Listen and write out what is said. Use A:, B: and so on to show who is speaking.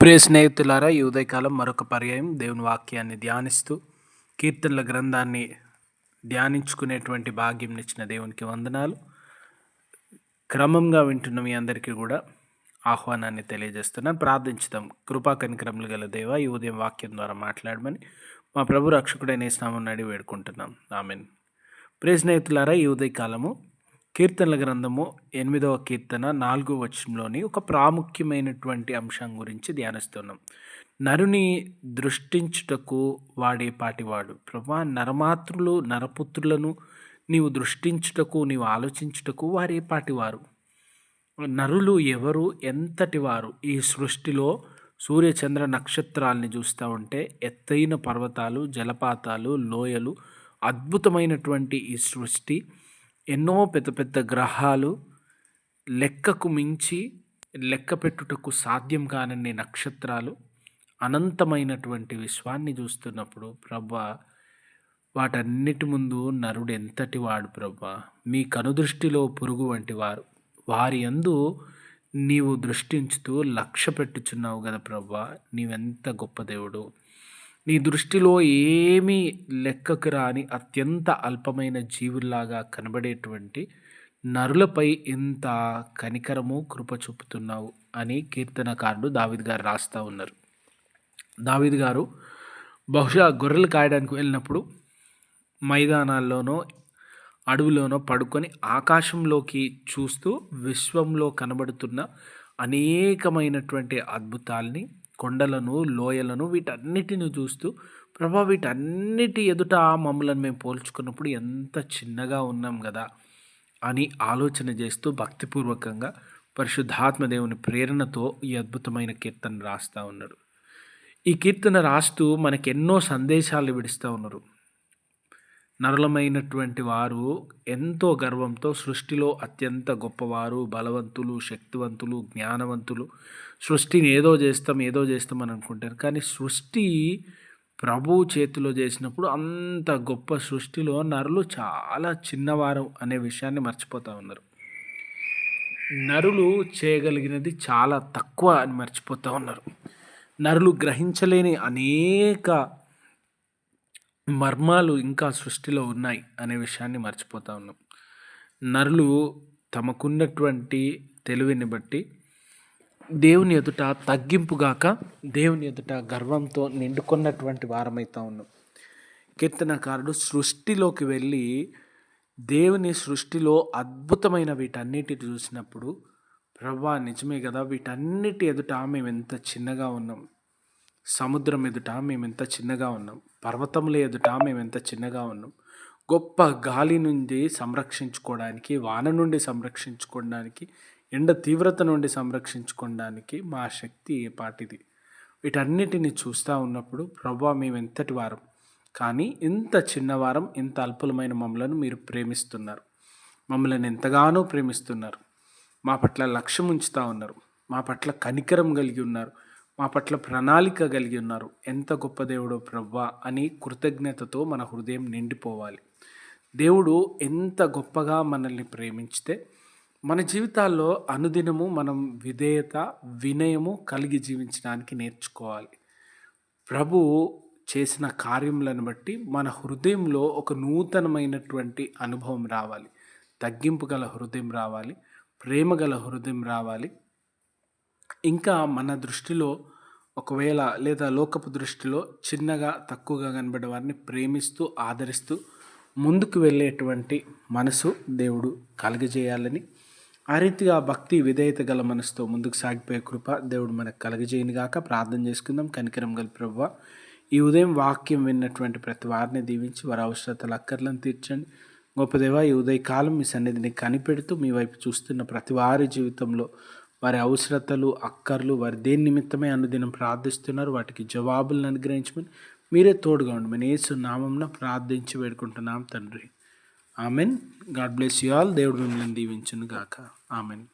A: ప్రియ స్నేహితులారా ఈ ఉదయకాలం మరొక పర్యాయం దేవుని వాక్యాన్ని ధ్యానిస్తూ కీర్తనల గ్రంథాన్ని ధ్యానించుకునేటువంటి భాగ్యం ఇచ్చిన దేవునికి వందనాలు. క్రమంగా వింటున్న మీ అందరికీ కూడా ఆహ్వానాన్ని తెలియజేస్తున్నాను. ప్రార్థించుదాం. కృపా కనికరములు గల దేవ ఈ ఉదయం వాక్యం ద్వారా మాట్లాడమని మా ప్రభు రక్షకుడైన స్నామం నడి వేడుకుంటున్నాం. ఆమెన్. ప్రియ స్నేహితులారా ఈ ఉదయకాలము కీర్తనల గ్రంథము ఎనిమిదవ కీర్తన నాలుగో వచనంలోని ఒక ప్రాముఖ్యమైనటువంటి అంశం గురించి ధ్యానిస్తున్నాం. నరుని దృష్టించుటకు వాడే పాటివాడు. ప్రభా నరమాతృలు నరపుత్రులను నీవు దృష్టించుటకు నీవు ఆలోచించుటకు వారే పాటివారు. నరులు ఎవరు ఎంతటి వారు? ఈ సృష్టిలో సూర్యచంద్ర నక్షత్రాలని చూస్తూ ఉంటే ఎత్తైన పర్వతాలు జలపాతాలు లోయలు అద్భుతమైనటువంటి ఈ సృష్టి. ఎన్నో పెద్ద పెద్ద గ్రహాలు లెక్కకు మించి లెక్క పెట్టుటకు సాధ్యం కానన్ని నక్షత్రాలు అనంతమైనటువంటి విశ్వాన్ని చూస్తున్నప్పుడు ప్రభా వాటన్నిటి ముందు నరుడు ఎంతటి వాడు ప్రభా? మీ కనుదృష్టిలో పురుగు వంటి వారు. వారి అందు నీవు దృష్టించుతూ లక్ష్య పెట్టుచున్నావు కదా ప్రభా నీవెంత గొప్ప దేవుడు. నీ దృష్టిలో ఏమీ లెక్కకు రాని అత్యంత అల్పమైన జీవుల్లాగా కనబడేటువంటి నరులపై ఇంత కనికరము కృప చూపుతున్నావు అని కీర్తనకారుడు దావిద్ గారు రాస్తూ ఉన్నారు. దావిద్ గారు బహుశా గొర్రెలు కాయడానికి వెళ్ళినప్పుడు మైదానాల్లోనో అడవిలోనో పడుకొని ఆకాశంలోకి చూస్తూ విశ్వంలో కనబడుతున్న అనేకమైనటువంటి అద్భుతాల్ని కొండలను లోయలను వీటన్నిటిని చూస్తూ ప్రభా వీటన్నిటి ఎదుట మమ్మల్ని మేము పోల్చుకున్నప్పుడు ఎంత చిన్నగా ఉన్నాం కదా అని ఆలోచన చేస్తూ భక్తిపూర్వకంగా పరిశుద్ధాత్మదేవుని ప్రేరణతో ఈ అద్భుతమైన కీర్తన రాస్తూ ఉన్నారు. ఈ కీర్తన రాస్తూ మనకెన్నో సందేశాలు విడుస్తూ ఉన్నారు. నరులమైనటువంటి వారు ఎంతో గర్వంతో సృష్టిలో అత్యంత గొప్పవారు బలవంతులు శక్తివంతులు జ్ఞానవంతులు. సృష్టిని ఏదో చేస్తాం ఏదో చేస్తాం అని అనుకుంటారు. కానీ సృష్టి ప్రభు చేతిలో చేసినప్పుడు అంత గొప్ప సృష్టిలో నరులు చాలా చిన్నవారు అనే విషయాన్ని మర్చిపోతూ ఉన్నారు. నరులు చేయగలిగినది చాలా తక్కువ అని మర్చిపోతూ ఉన్నారు. నరులు గ్రహించలేని అనేక మర్మాలు ఇంకా సృష్టిలో ఉన్నాయి అనే విషయాన్ని మర్చిపోతా ఉన్నాం. నరులు తమకున్నటువంటి తెలివిని బట్టి దేవుని ఎదుట తగ్గింపుగాక దేవుని ఎదుట గర్వంతో నిండుకున్నటువంటి వారమైతా ఉన్నాం. కీర్తనకారుడు సృష్టిలోకి వెళ్ళి దేవుని సృష్టిలో అద్భుతమైన వీటన్నిటిని చూసినప్పుడు ప్రభా నిజమే కదా వీటన్నిటి ఎదుట మేము ఎంత చిన్నగా ఉన్నాం. సముద్రం ఎదుట మేము ఎంత చిన్నగా ఉన్నాం. పర్వతముల ఎదుట మేము ఎంత చిన్నగా ఉన్నాం. గొప్ప గాలి నుండి సంరక్షించుకోవడానికి వాన నుండి సంరక్షించుకోవడానికి ఎండ తీవ్రత నుండి సంరక్షించుకోవడానికి మా శక్తి ఏ పాటిది? వీటన్నిటిని చూస్తూ ఉన్నప్పుడు ప్రభా మేము ఎంతటి వారం. కానీ ఇంత చిన్నవారం ఇంత అల్పులమైన మమ్మలను మీరు ప్రేమిస్తున్నారు. మమ్మల్ని ఎంతగానో ప్రేమిస్తున్నారు. మా పట్ల లక్ష్యం ఉంచుతూ ఉన్నారు. మా పట్ల కనికరం కలిగి ఉన్నారు. మా పట్ల ప్రణాళిక కలిగి ఉన్నారు. ఎంత గొప్ప దేవుడో ప్రవ్వా అని కృతజ్ఞతతో మన హృదయం నిండిపోవాలి. దేవుడు ఎంత గొప్పగా మనల్ని ప్రేమించితే మన జీవితాల్లో అనుదినము మనం విధేయత వినయము కలిగి జీవించడానికి నేర్చుకోవాలి. ప్రభు చేసిన కార్యములను బట్టి మన హృదయంలో ఒక నూతనమైనటువంటి అనుభవం రావాలి. తగ్గింపు గల హృదయం రావాలి. ప్రేమ గల హృదయం రావాలి. ఇంకా మన దృష్టిలో ఒకవేళ లేదా లోకపు దృష్టిలో చిన్నగా తక్కువగా కనబడే వారిని ప్రేమిస్తూ ఆదరిస్తూ ముందుకు వెళ్ళేటువంటి మనసు దేవుడు కలగజేయాలని ఆ రీతిగా భక్తి విధేయత గల మనసుతో ముందుకు సాగిపోయే కృప దేవుడు మనకు కలగజేయని గాక. ప్రార్థన చేసుకుందాం. కనికరం గల ప్రభు ఈ ఉదయం వాక్యం విన్నటువంటి ప్రతి వారిని దీవించి వారి అవసరతలు అక్కర్లను తీర్చండి. గొప్పదేవ ఈ ఉదయకాలం మీ సన్నిధిని కనిపెడుతూ మీ వైపు చూస్తున్న ప్రతి వారి జీవితంలో వారి అవసరతలు అక్కర్లు వారి దేని నిమిత్తమే అనుదినం ప్రార్థిస్తున్నారు వాటికి జవాబులను అనుగ్రహించమని మీరే తోడుగా ఉండమని యేసు నామంన ప్రార్థించి వేడుకుంటున్నాం తండ్రి. Amen. God bless you all. దేవుడు మిమ్మల్ని దీవించును గాక ఆమెన్.